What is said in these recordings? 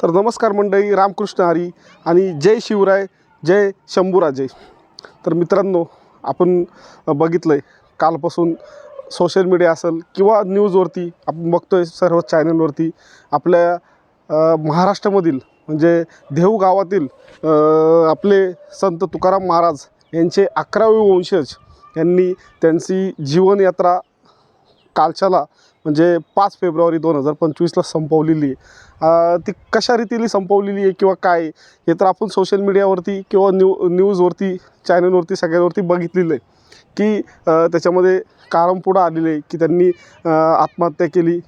तर नमस्कार मंडळी रामकृष्ण हरी आणि जय शिवराय जय शंभूराजे. तर मित्रांनो आपण बघितलं आहे कालपासून सोशल मीडिया असेल किंवा न्यूजवरती आपण बघतो आहे सर्व चॅनलवरती आपल्या महाराष्ट्रामधील म्हणजे देहू गावातील आपले संत तुकाराम महाराज यांचे अकरावे वंशज यांनी त्यांची जीवनयात्रा कालच्याला म्हणजे पाच फेब्रुवारी दोन हजार पंचवीसला संपवलेली आहे. ती कशा रीतीने संपवलेली आहे किंवा काय हे तर आपण सोशल मीडियावरती किंवा न्यू न्यूजवरती चॅनलवरती सगळ्यांवरती बघितलेलं आहे. की त्याच्यामध्ये कारण पुढं आलेलं आहे की त्यांनी आत्महत्या केली.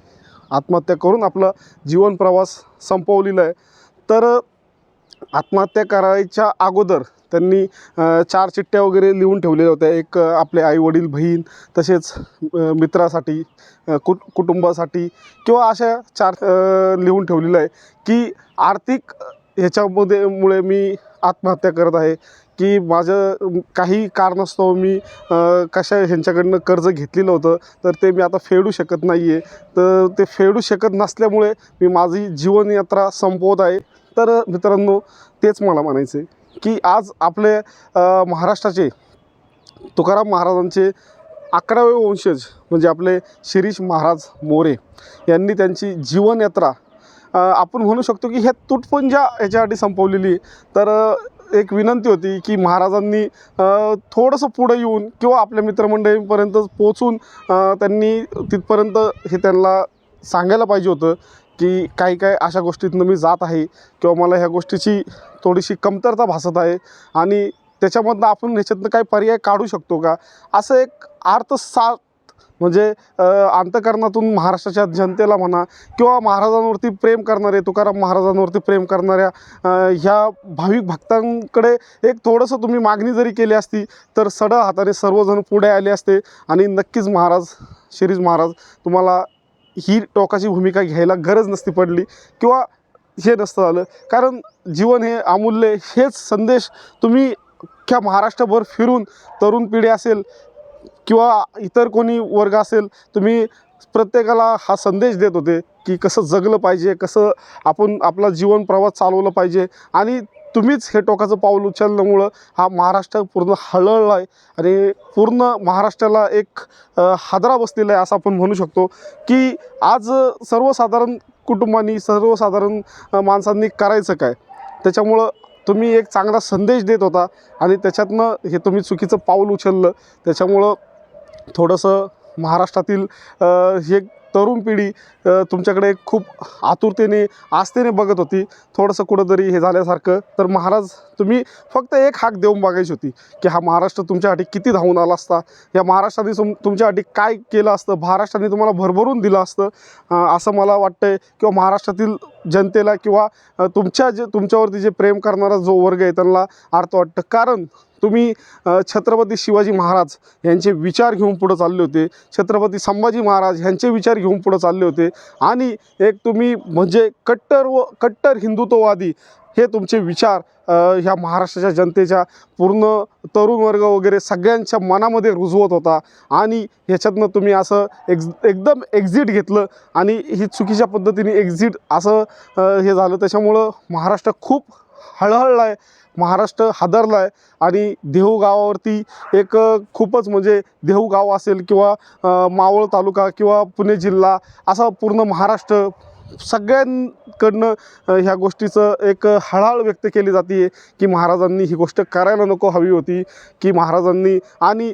आत्महत्या करून आपला जीवन प्रवास संपवलेला आहे. तर आत्महत्या करायच्या अगोदर त्यांनी चार चिठ्ठ्या वगैरे लिहून ठेवलेल्या होत्या. एक आपले आपले आईवडील बहीण तसेच मित्रासाठी कुट कुटुंबासाठी किंवा अशा चार लिहून ठेवलेलं आहे की आर्थिक ह्याच्यामध्ये मुळे मी आत्महत्या करत आहे की माझं काही कारणास्तव मी कशा ह्यांच्याकडनं कर्ज घेतलेलं होतं तर ते मी आता फेडू शकत नाही आहे तर ते फेडू शकत नसल्यामुळे मी माझी जीवनयात्रा संपवत आहे. तर मित्रांनो तेच मला म्हणायचं आहे की आज आपले महाराष्ट्राचे तुकाराम महाराजांचे अकरावे वंशज म्हणजे आपले शिरीष महाराज मोरे यांनी त्यांची जीवनयात्रा आपण म्हणू शकतो की ह्या तुटपुंजा ह्याच्यासाठी संपवलेली तर एक विनंती होती की महाराजांनी थोडंसं पुढं येऊन किंवा आपल्या मित्रमंडळींपर्यंत पोचून त्यांनी तिथपर्यंत हे त्यांना सांगायला पाहिजे होतं की काही काही अशा गोष्टीतनं मी जात आहे किंवा मला ह्या गोष्टीची थोडीशी कमतरता भासत आहे आणि त्याच्यामधनं आपण ह्याच्यातनं काही पर्याय काढू शकतो का? असं एक अर्थ साथ म्हणजे अंतकरणातून महाराष्ट्राच्या जनतेला म्हणा किंवा महाराजांवरती प्रेम करणारे तुकाराम महाराजांवरती प्रेम करणाऱ्या ह्या भाविक भक्तांकडे एक थोडंसं तुम्ही मागणी जरी केली असती तर सडळ हाताने सर्वजण पुढे आले असते आणि नक्कीच महाराज शिरीज महाराज तुम्हाला ही टोकाची भूमिका घ्यायला गरज नसती पडली किंवा हे नसतं झालं. कारण जीवन हे अमूल्य हेच संदेश तुम्ही अख्ख्या महाराष्ट्रभर फिरून तरुण पिढी असेल किंवा इतर कोणी वर्ग असेल तुम्ही प्रत्येकाला हा संदेश देत होते की कसं जगलं पाहिजे कसं आपण आपला जीवन प्रवास चालवलं पाहिजे. आणि तुम्हीच हे टोकाचं पाऊल उचलल्यामुळं हा महाराष्ट्र पूर्ण हळहळला आहे. आणि पूर्ण महाराष्ट्राला एक हादरा बसलेला आहे असं आपण म्हणू शकतो की आज सर्वसाधारण कुटुंबांनी सर्वसाधारण माणसांनी करायचं काय? त्याच्यामुळं तुम्ही एक चांगला संदेश देत होता आणि त्याच्यातनं हे तुम्ही चुकीचं पाऊल उचललं. त्याच्यामुळं थोडंसं महाराष्ट्रातील हे तरुण पिढी तुमच्याकडे खूप आतुरतेने आस्थेने बघत होती. थोडंसं कुठंतरी हे झाल्यासारखं. तर महाराज तुम्ही फक्त एक हाक देऊन बघायची होती की हा महाराष्ट्र तुमच्यासाठी किती धावून आला असता? या महाराष्ट्राने तुम तुमच्यासाठी काय केलं असतं? महाराष्ट्राने तुम्हाला भरभरून दिलं असतं? असं मला वाटतंय किंवा महाराष्ट्रातील जनतेला किंवा तुमच्या जे तुमच्यावरती जे प्रेम करणारा जो वर्ग आहे त्यांना अर्थ वाटतं. कारण तुम्ही छत्रपती शिवाजी महाराज यांचे विचार घेऊन पुढं चालले होते. छत्रपती संभाजी महाराज यांचे विचार घेऊन पुढं चालले होते. आणि एक तुम्ही म्हणजे कट्टर व कट्टर हिंदुत्ववादी हे तुमचे विचार ह्या महाराष्ट्राच्या जनतेच्या पूर्ण तरुण वर्ग वगैरे सगळ्यांच्या मनामध्ये रुजवत होता. आणि ह्याच्यातनं तुम्ही असं एक्झ एकदम एक्झिट घेतलं. आणि ही चुकीच्या पद्धतीने एक्झिट असं हे झालं. त्याच्यामुळं महाराष्ट्र खूप हळहळला आहे महाराष्ट्र हादरला आहे आणि देहू गावावरती एक खूपच म्हणजे देहू गाव असेल किंवा मावळ तालुका किंवा पुणे जिल्हा असा पूर्ण महाराष्ट्र सगळ्यांकडनं ह्या गोष्टीचं एक हळहळ व्यक्त केली जाते की महाराजांनी ही गोष्ट करायला नको हवी होती की महाराजांनी आणि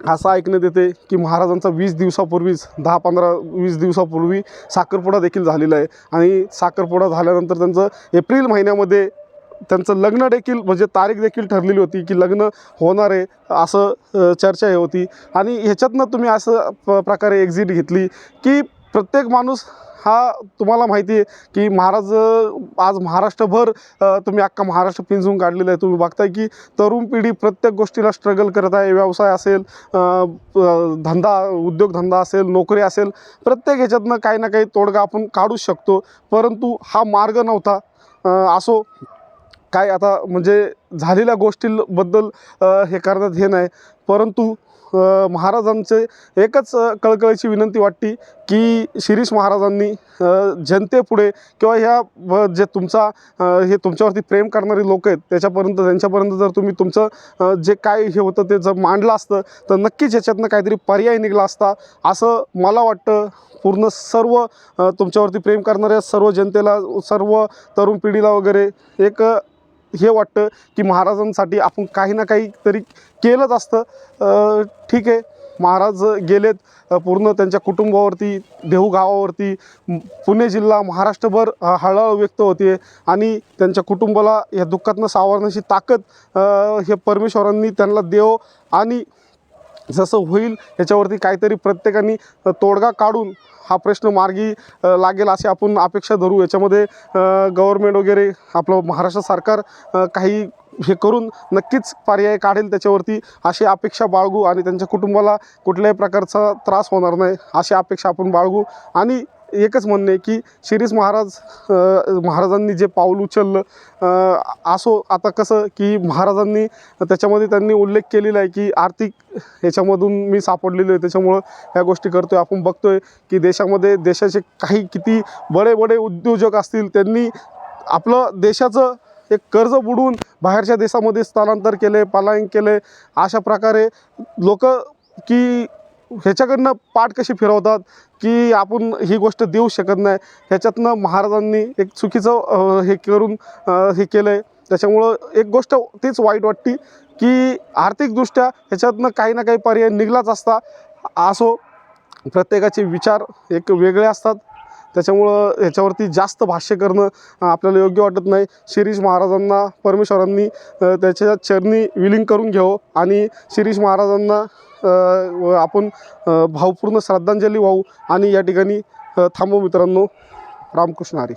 असं ऐकण्यात येते की महाराजांचा वीस दिवसापूर्वीच दहा पंधरा वीस दिवसापूर्वी साखरपुडा देखील झालेला आहे. आणि साखरपुडा झाल्यानंतर त्यांचं एप्रिल महिन्यामध्ये त्यांचं लग्न देखील म्हणजे तारीख देखील ठरलेली होती की लग्न होणार आहे असं चर्चा हे होती. आणि ह्याच्यातनं तुम्ही असं प प्रकारे एक्झिट घेतली की प्रत्येक माणूस हा तुम्हाला माहिती आहे की महाराज आज महाराष्ट्रभर तुम्ही अख्खा महाराष्ट्र पिंजून काढलेलं आहे. तुम्ही बघताय की तरुण पिढी प्रत्येक गोष्टीला स्ट्रगल करत आहे. व्यवसाय असेल धंदा उद्योगधंदा असेल नोकरी असेल प्रत्येक ह्याच्यातनं काही ना काही तोडगा आपण काढूच शकतो. परंतु हा मार्ग नव्हता असो काय आता म्हणजे झालेल्या गोष्टींबद्दल हे करण्यात हे नाही. परंतु महाराजांचे एकच कळकळीची विनंती वाटते की शिरीष महाराजांनी जनतेपुढे किंवा ह्या जे तुमचा हे तुमच्यावरती प्रेम करणारे लोक आहेत त्याच्यापर्यंत त्यांच्यापर्यंत जर तुम्ही तुमचं जे काय हे होतं ते जर मांडलं असतं तर नक्कीच ह्याच्यातनं काहीतरी पर्याय निघाला असता असं मला वाटतं. पूर्ण सर्व तुमच्यावरती प्रेम करणाऱ्या सर्व जनतेला सर्व तरुण पिढीला वगैरे एक हे वाटतं की महाराजांसाठी आपण काही ना काही तरी केलंच असतं. ठीक आहे. महाराज गेलेत पूर्ण त्यांच्या कुटुंबावरती देहू गावावरती पुणे जिल्हा महाराष्ट्रभर अ, हळहळ व्यक्त होते आणि त्यांच्या कुटुंबाला या दुःखातनं सावरण्याची ताकद हे परमेश्वरांनी त्यांना देव. आणि जसं होईल याच्यावरती काहीतरी प्रत्येकाने तोडगा काढून हा प्रश्न मार्गी लागेल अशी आपण अपेक्षा धरू. याच्यामध्ये गव्हर्मेंट वगैरे आपलं महाराष्ट्र सरकार काही हे करून नक्कीच पर्याय काढेल त्याच्यावरती अशी अपेक्षा बाळगू आणि त्यांच्या कुटुंबाला कुठल्याही प्रकारचा त्रास होणार नाही अशी अपेक्षा आपण बाळगू. आणि एकच म्हणणे आहे की शिरीष महाराज महाराजांनी जे पाऊल उचललं असो आता कसं की महाराजांनी त्याच्यामध्ये त्यांनी उल्लेख केलेला आहे की आर्थिक ह्याच्यामधून मी सापडलेलो आहे. त्याच्यामुळं ह्या गोष्टी करतो आहे आपण बघतो आहे की देशामध्ये देशाचे काही किती बडे बडे उद्योजक असतील त्यांनी आपलं देशाचं एक कर्ज बुडून बाहेरच्या देशामध्ये स्थलांतर केले पलायन केले अशा प्रकारे लोक की ह्याच्याकडनं पाठ कशी फिरवतात की आपण ही गोष्ट देऊ शकत नाही? ह्याच्यातनं महाराजांनी एक चुकीचं हे करून हे केलं आहे त्याच्यामुळं एक गोष्ट तीच वाईट वाटते की आर्थिकदृष्ट्या ह्याच्यातनं काही ना काही पर्याय निघलाच असता. असो प्रत्येकाचे विचार एक वेगळे असतात. त्याच्यामुळं ह्याच्यावरती जास्त भाष्य करणं आपल्याला योग्य वाटत नाही. शिरीष महाराजांना परमेश्वरांनी त्याच्या चरणी विलीन करून घ्यावं आणि शिरीष महाराजांना आपण भावपूर्ण श्रद्धांजली वाहू आणि या ठिकाणी थांबू मित्रांनो. रामकृष्ण हरी.